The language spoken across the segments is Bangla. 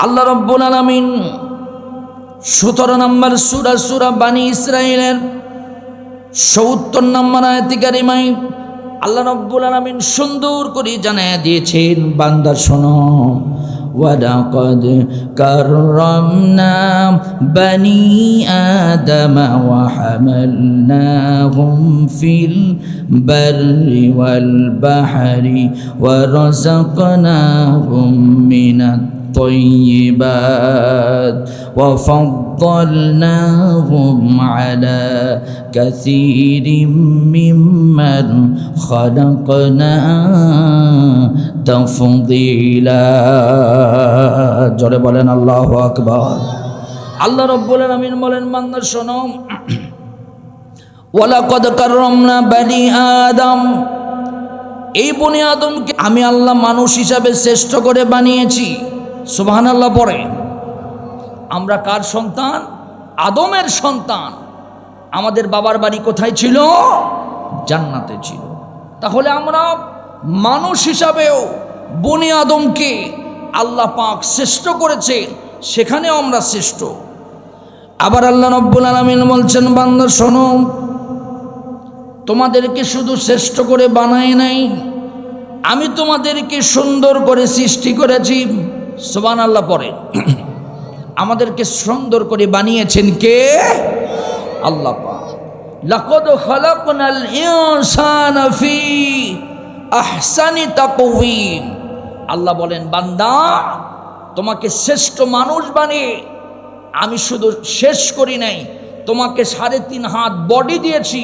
আল্লাহ রব্বুল আলমিন সতেরো নম্বর সুরা সুরা বানী ইসরায়েলের সত্তর নম্বর আয়তিকারিমাই আল্লাহ রব্বুল আলমিন সুন্দর করে জানায় দিয়েছেন বান্দা শোনো ولقد كرمنا بني آدم وحملناهم في البر والبحر ورزقناهم من الطيبات وفضلناهم على كثير ممن خلقنا تفضيلا জোরে বলেন আল্লাহ আকবার আল্লাহ রব্বুল আলামিন বলেন বান্দা শোনো ওয়ালাকাদ কাররামনা বানি আদম এই বনি আদমকে আমি আল্লাহ মানুষ হিসাবে শ্রেষ্ঠ করে বানিয়েছি সুবহান আল্লাহ পরে আমরা কার সন্তান? আদমের সন্তান। আমাদের বাবার বাড়ি কোথায় ছিল? জান্নাতে ছিল। তাহলে আমরা মানুষ হিসাবেও বনি আদমকে আল্লাহ পাক শ্রেষ্ঠ করেছে, সেখানেও আমরা শ্রেষ্ঠ। আবার আল্লাহ রব্বুল আলমিন বলছেন, বান্দা, শোনো, তোমাদেরকে শুধু শ্রেষ্ঠ করে বানায় নাই, আমি তোমাদেরকে সুন্দর করে সৃষ্টি করেছি। সোবান আল্লাহ পরে আমাদেরকে সুন্দর করে বানিয়েছেন কে? আল্লাহ লাকদ আল্লাহ বলেন, বান্দা, তোমাকে শ্রেষ্ঠ মানুষ বানিয়ে, আমি শুধু শেষ করি নাই, তোমাকে সাড়ে তিন হাত বডি দিয়েছি,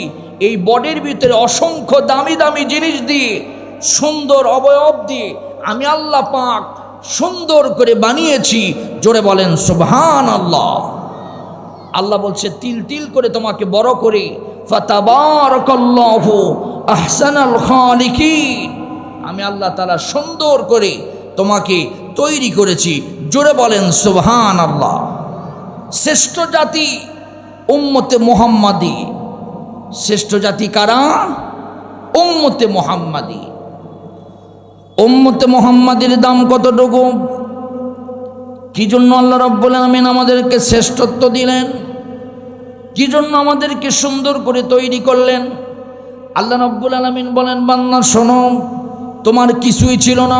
এই বডির ভিতরে অসংখ্য দামি দামি জিনিস দিয়ে, সুন্দর অবয়ব দিয়ে, আমি আল্লাহ পাক সুন্দর করে বানিয়েছি। জোরে বলেন সুবহান আল্লাহ আল্লাহ বলছে, তিল তিল করে তোমাকে বড় করে। আমি আল্লাহ তাআলা সুন্দর করে তোমাকে তৈরি করেছি। জোরে বলেন সুবহান আল্লাহ শ্রেষ্ঠ জাতি উম্মতে মোহাম্মদী। শ্রেষ্ঠ জাতি কারা? উম্মতে মোহাম্মদী। উম্মতে মোহাম্মদের দাম কতটুকু? কি জন্য আল্লাহ রব্বুল আলমিন আমাদেরকে শ্রেষ্ঠত্ব দিলেন? কি জন্য আমাদেরকে সুন্দর করে তৈরি করলেন? আল্লাহ রব্বুল আলমিন বলেন বান্না শোনো, তোমার কিছুই ছিল না।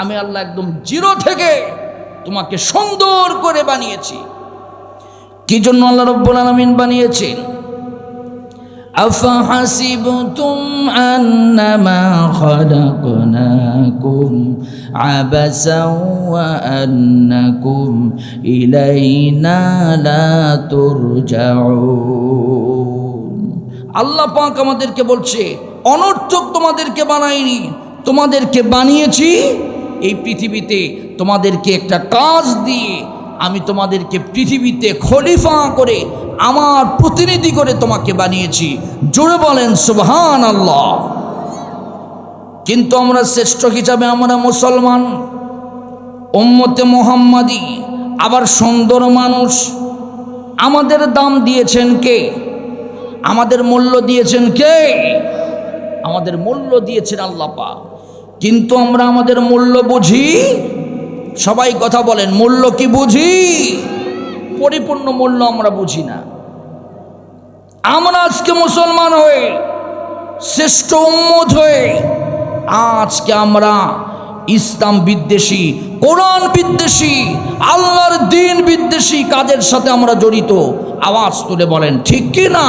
আমি আল্লাহ একদম জিরো থেকে তোমাকে সুন্দর করে বানিয়েছি কি জন্য আল্লাহ রব্বুল আলমিন বানিয়েছেন أفحسبتم أنما خلقناكم عبسا وأنكم إلينا لا ترجعون আল্লাহ পাক আমাদেরকে বলছে অনর্থক তোমাদেরকে বানাইনি তোমাদেরকে বানিয়েছি এই পৃথিবীতে তোমাদেরকে একটা কাজ দিয়ে আমি তোমাদেরকে পৃথিবীতে খলিফা করে আমার প্রতিনিধি করে তোমাকে বানিয়েছি। জোরে বলেন সুবহান আল্লাহ কিন্তু আমরা শ্রেষ্ঠ হিসাবে আমরা মুসলমান ওম্মতে মোহাম্মদী, আবার সুন্দর মানুষ। আমাদের দাম দিয়েছেন কে? আমাদের মূল্য দিয়েছেন কে? আমাদের মূল্য দিয়েছেন আল্লাহ পাক। কিন্তু আমরা আমাদের মূল্য বুঝি? সবাই কথা বলেন, মূল্য কি বুঝি? পরিপূর্ণ মূল্য আমরা বুঝি না। আমরা আজকে মুসলমান হয়ে, শ্রেষ্ঠ উম্মত হয়ে, আজকে আমরা ইসলাম বিদ্বেষী, কোরআন বিদ্বেষী, আল্লাহর দিন বিদ্বেষী কাজের সাথে আমরা জড়িত। আওয়াজ তুলে বলেন, ঠিক কি না?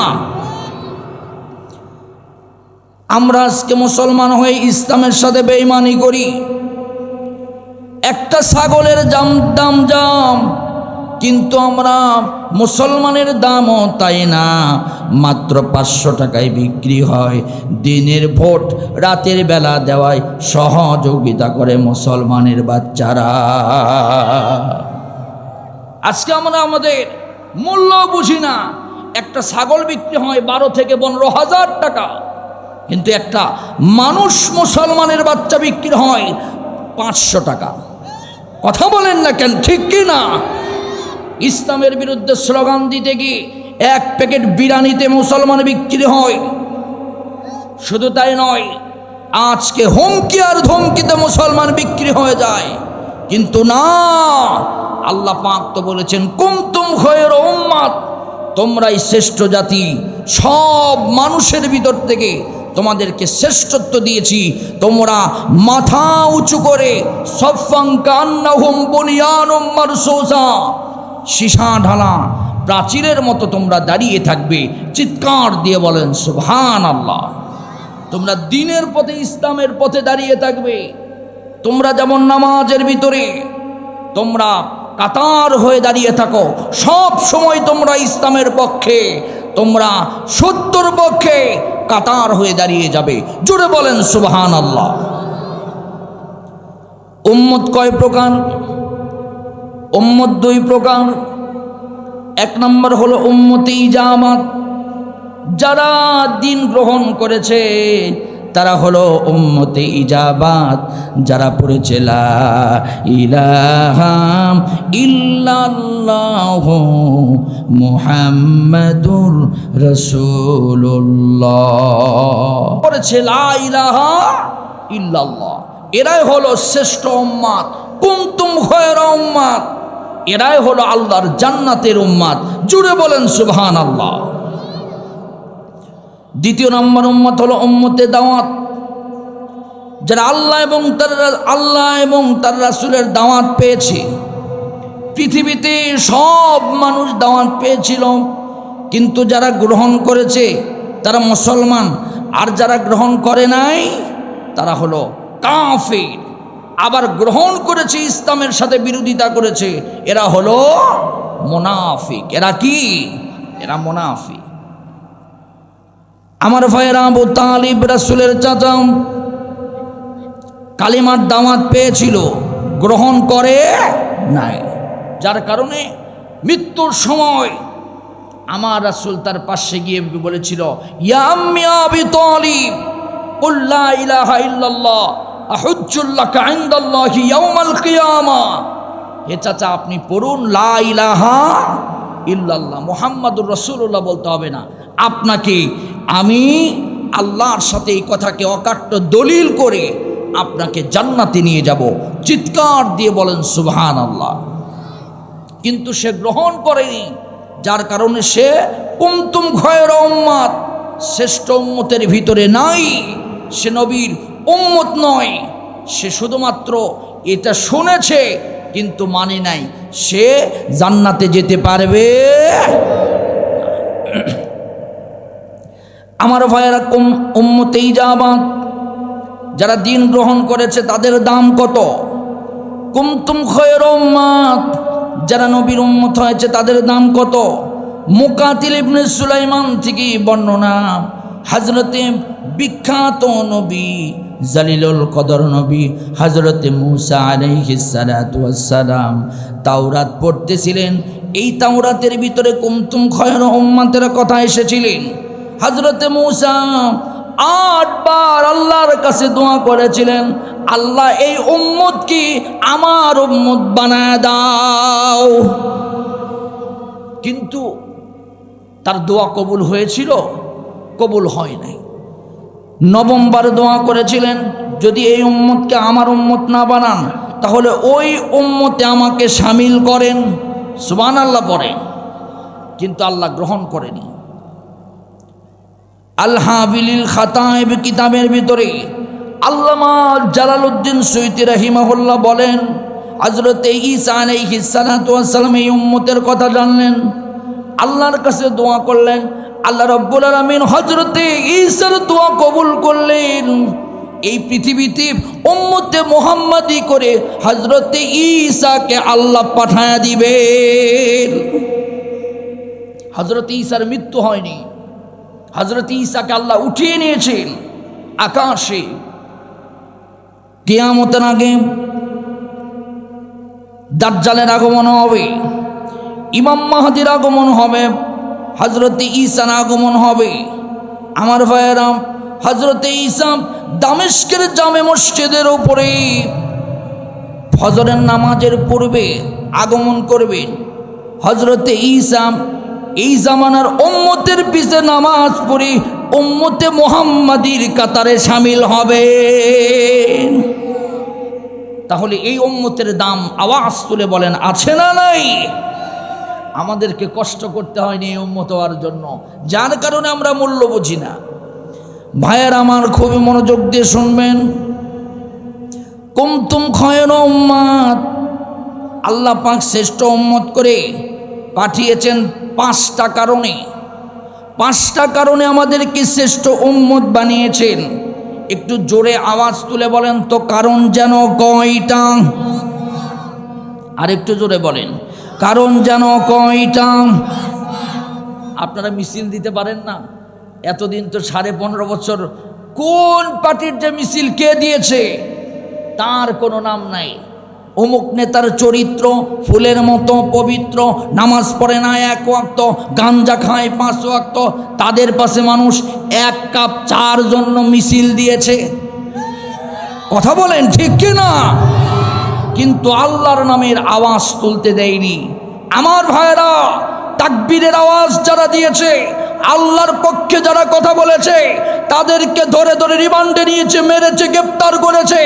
আমরা আজকে মুসলমান হয়ে ইসলামের সাথে বেইমানি করি। একটা ছাগলের জাম দাম জাম কিন্তু আমরা মুসলমানের দামও তাই না। মাত্র পাঁচশো টাকায় বিক্রি হয়। দিনের ভোট, রাতের বেলা দেওয়ায় সহযোগিতা করে মুসলমানের বাচ্চারা। আজকে আমরা আমাদের মূল্য বুঝি না। একটা ছাগল বিক্রি হয় বারো থেকে পনেরো হাজার টাকা। কিন্তু একটা মানুষ মুসলমানের বাচ্চা বিক্রি হয় পাঁচশো টাকা। কথা বলেন না কেন? ঠিক কি না? ইসলামের বিরুদ্ধে স্লোগান দিতে গিয়ে এক প্যাকেট বিরিয়ানিতে মুসলমান বিক্রি হয়। শুধু তাই নয়, আজকে হুমকি আর ধমকিতে মুসলমান বিক্রি হয়ে যায়। কিন্তু না, আল্লাহ পাক তো বলেছেন কুমতুম খয়ের উম্মাত। তোমরাই শ্রেষ্ঠ জাতি। সব মানুষের ভিতর থেকে তোমাদেরকে শ্রেষ্ঠত্ব দিয়েছি। তোমরা মাথা উঁচু করে সীসা ঢালা, প্রাচীরের মতো তোমরা দাঁড়িয়ে থাকবে, চিৎকার দিয়ে বলেন সুবহান আল্লাহ তোমরা দিনের পথে, ইসলামের পথে দাঁড়িয়ে থাকবে। তোমরা যেমন নামাজের ভিতরে, তোমরা কাতার হয়ে দাঁড়িয়ে থাকো, সব সময় তোমরা ইসলামের পক্ষে। তোমরা সত্তর পক্ষে কাতার হয়ে দাঁড়িয়ে যাবে। জুড়ে বলেন সুবহান আল্লাহ উম্মত কয় প্রকার? উম্মত দুই প্রকার। এক নম্বর হলো উম্মতি জামাত যারা দিন গ্রহণ করেছে তারা হলো উম্মতে ইজাবাত, যারা পড়েছে ইলাহাম ইল্লাল্লাহ মুহাম্মাদুর রাসূলুল্লাহ। পড়েছে লা ইলাহা ইল্লাল্লাহ। এরাই হলো শ্রেষ্ঠ উম্মাত কুমতুম খয়রা উম্মাত এরাই হলো আল্লাহর জান্নাতের উম্মাত জুড়ে বলেন সুবহানাল্লাহ। দ্বিতীয় নম্বর উম্মত হলো উম্মতে দাওয়াত। যারা আল্লাহ এবং তার আল্লাহ এবং তার রাসুলের দাওয়াত পেয়েছে। পৃথিবীতে সব মানুষ দাওয়াত পেয়েছিল, কিন্তু যারা গ্রহণ করেছে তারা মুসলমান, আর যারা গ্রহণ করে নাই তারা হলো কাফির। আবার গ্রহণ করেছে, ইসলামের সাথে বিরোধিতা করেছে, এরা হলো মোনাফিক। এরা কি? এরা মোনাফিক। আমার ভাইরা আবু তালিব রাসুলের চাচা কালিমার দামাত পেয়েছিল, গ্রহণ করে নাই। যার কারণে মৃত্যুর সময় আমার রাসুল তার পাশে গিয়ে বলেছিল ইলাহা ইল্লাল্লাহ আহুজ্জুল্লাহ হে চাচা, আপনি পড়ুন ইলাহা ইল্লাল্লাহ বলতে হবে না। আপনাকে আমি আল্লাহর সাথে এই কথাকে অকাট্য দলিল করে আপনাকে জান্নাতে নিয়ে যাব। চিৎকার দিয়ে বলেন সুবহান আল্লাহ কিন্তু সে গ্রহণ করেনি, যার কারণে সে কুমতুম খয়ের উম্মাত, শ্রেষ্ঠ উম্মতের ভিতরে নাই। সে নবীর উম্মত নয়। সে শুধুমাত্র এটা শুনেছে, কিন্তু মানে নাই, সে জান্নাতে যেতে পারবে আমার ভাইয়েরা কম উম্মতেই যাবান যারা দিন গ্রহণ করেছে, তাদের দাম কত? কুমতুম খয়ের উম্মাত। যারা নবীর উম্মত হয়েছে, তাদের দাম কত? মুকাতিল ইবনে সুলাইমান থেকে বর্ণনা। হাজরতে বিখ্যাত নবী, জালিলুল কদর নবী, হজরতে মুসা আলাইহিসালাম তাওরাত পড়তেছিলেন। এই তাওরাতের ভিতরে কুমতুম খয়ের উম্মাতের কথা এসেছিলেন। হজরতে মুসা আটবার আল্লাহর কাছে দোয়া করেছিলেন, আল্লাহ, এই উম্মত কি আমার উম্মত বানায় দাও? কিন্তু তার দোয়া কবুল হয়েছিল, কবুল হয় নাই। নবমবার দোয়া করেছিলেন, যদি এই উম্মতকে আমার উম্মত না বানান, তাহলে ওই উম্মতে আমাকে সামিল করেন। সুবান আল্লাহ পরে কিন্তু আল্লাহ গ্রহণ করেনি। আল্লাহাবিলিল খাতাইব কিতাবের ভিতরে আল্লামা জালালউদ্দিন সৈতি রাহিমাহুল্লাহ বলেন হজরত ঈসা আলাইহিসসালাম এই উম্মতের কথা জানলেন। আল্লাহর কাছে দোয়া করলেন, আল্লাহ রব্বুল আলমিন হজরতে ঈসার দোয়া কবুল করলেন। এই পৃথিবীতে উম্মতে মোহাম্মদি করে হজরতে ঈসাকে আল্লাহ পাঠায়া দিবেন। হজরত ঈসার মৃত্যু হয়নি। হজরত ঈসাকে আল্লাহ উঠিয়ে নিয়েছেন আকাশে। কেয়ামতের আগে দাজ্জালের আগমন হবে, ইমাম মাহাদির আগমন হবে হজরতে ঈসার আগমন হবে। আমার ভাইয়েরাম হজরতে ঈসা দামেস্কের জামে মসজিদের ওপরে ফজরের নামাজের পূর্বে আগমন করবেন। হজরতে ঈসাম এই জামানার ওম্মতের পিছে নামাজ পড়ি ওম্মতে মোহাম্মদীর কাতারে সামিল হবে তাহলে এই ওম্মতের দাম আওয়াজ তুলে বলেন, আছে না নাই? আমাদেরকে কষ্ট করতে হয়নি এই উম্মত হওয়ার জন্য। যার কারণে আমরা মূল্য বুঝি না। ভাইয়ের আমার খুবই মনোযোগ দিয়ে শুনবেন। কুমতুম খয়ের উম্মাদ আল্লাহ পাক শ্রেষ্ঠ উম্মত করে পাঠিয়েছেন পাঁচটা কারণে। পাঁচটা কারণে আমাদেরকে শ্রেষ্ঠ উম্মত বানিয়েছেন। একটু জোরে আওয়াজ তুলে বলেন, তো কারণ যেন কয়টা? আর একটু জোরে বলেন, কারণ যেন কয়টা? আপনারা মিছিল দিতে পারেন না। এতদিন তো সাড়ে পনেরো বছর। কোন পার্টির যে মিছিল কে দিয়েছে? তার কোনো নাম নাই। অমুক নেতার চরিত্র, ফুলের মতো পবিত্র, নামাজ পড়ে না এক ওয়াক্ত, গাঞ্জা খায় পাঁচ ওয়াক্ত, তাদের পাশে মানুষ এক কাপ চার জন্য মিছিল দিয়েছে। কথা বলেন ঠিক কি না? কিন্তু আল্লাহর নামের আওয়াজ তুলতে দেয়নি। আমার ভাইরা তাকবীরের আওয়াজ যারা দিয়েছে আল্লাহর পক্ষে যারা কথা বলেছে, তাদেরকে ধরে ধরে রিমান্ডে নিয়েছে, মেরেছে, গ্রেপ্তার করেছে।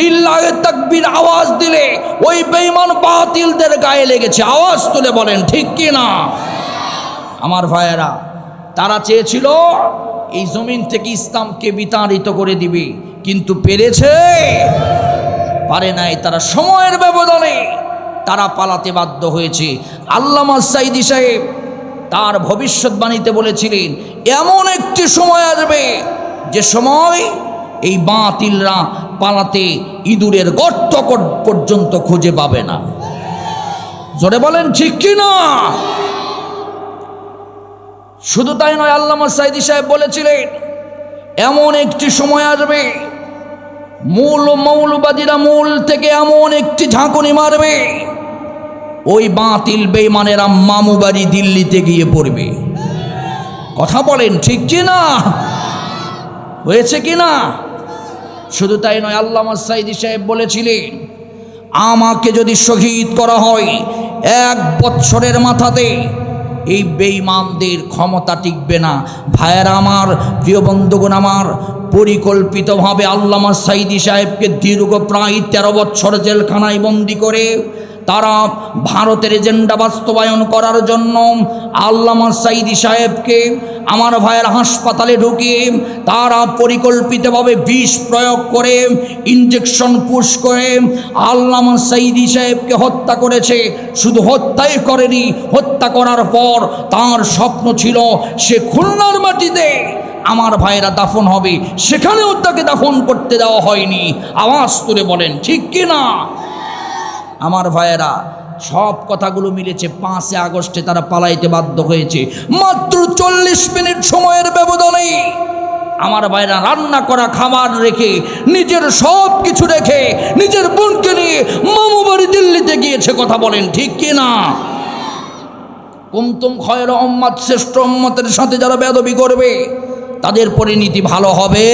লিল্লাহে তাকবীর আওয়াজ দিলে ওই বেঈমান বাতিলদের গায়ে লেগেছে। আওয়াজ তুলে বলেন, ঠিক কি না? আমার ভাইয়েরা, তারা চেয়েছিল এই জমিন থেকে ইসলামকে বিতাড়িত করে দিবে, কিন্তু পেরেছে। পারে নাই, তারা সময়ের ব্যবধানে তারা পালাতে বাধ্য হয়েছে। আল্লামা সাইদি সাহেব তার ভবিষ্যৎবাণীতে বলেছিলেন, এমন একটি সময় আসবে যে সময় এই বাতিলরা পালাতে ইঁদুরের গর্ত পর্যন্ত খুঁজে পাবে না। জোরে বলেন, ঠিক কি না? শুধু তাই নয়, আল্লামা সাইদি সাহেব বলেছিলেন, এমন একটি সময় আসবে, মূল মৌলবাদীরা মূল থেকে এমন একটি ঝাঁকুনি মারবে ওই বাতিল বেমানেরা মামু বাড়ি দিল্লিতে গিয়ে পড়বে। কথা বলেন, ঠিক কি না? হয়েছে কি না? শুধু তাই নয়, আল্লামা সাইদি সাহেব বলেছিলেন, আমাকে যদি শহীদ করা হয়, এক বছরের মাথাতে এই বেঈমানদের ক্ষমতা টিকবে না। ভাইয়েরা আমার, প্রিয় বন্ধুগণ আমার, পরিকল্পিতভাবে আল্লামা সাইদি সাহেবকে দীর্ঘ প্রায় তেরো বছর জেলখানায় বন্দি করে তারা ভারতের এজেন্ডা বাস্তবায়ন করার জন্য আল্লামা সাইদি সাহেবকে আমার ভাইয়ের হাসপাতালে ঢুকিয়ে তারা পরিকল্পিতভাবে বিষ প্রয়োগ করে ইঞ্জেকশন পুশ করে আল্লামা সাইদি সাহেবকে হত্যা করেছে। শুধু হত্যাই করেনি, হত্যা করার পর তার স্বপ্ন ছিল সে খুলনার মাটিতে আমার ভাইয়েরা দাফন হবে, সেখানেও তাকে দাফন করতে দেওয়া হয়নি। আওয়াজ তুলে বলেন, ঠিক কি না আমার ভাইয়েরা, সব কথাগুলো মিলেছে পাঁচে আগস্টে তারা পালাইতে বাধ্য হয়েছে। মাত্র চল্লিশ মিনিট সময়ের ব্যবধানে আমার ভাইরা রান্না করা খাবার রেখে, নিজের সব কিছু রেখে, নিজের বোনকে নিয়ে মামু বাড়ি দিল্লিতে গিয়েছে কথা বলেন, ঠিক কি না? কুমতুম খয়ের অম্মাদ শ্রেষ্ঠ অম্মতের সাথে যারা বেদবি করবে, তাদের পরিণতি ভালো হবে?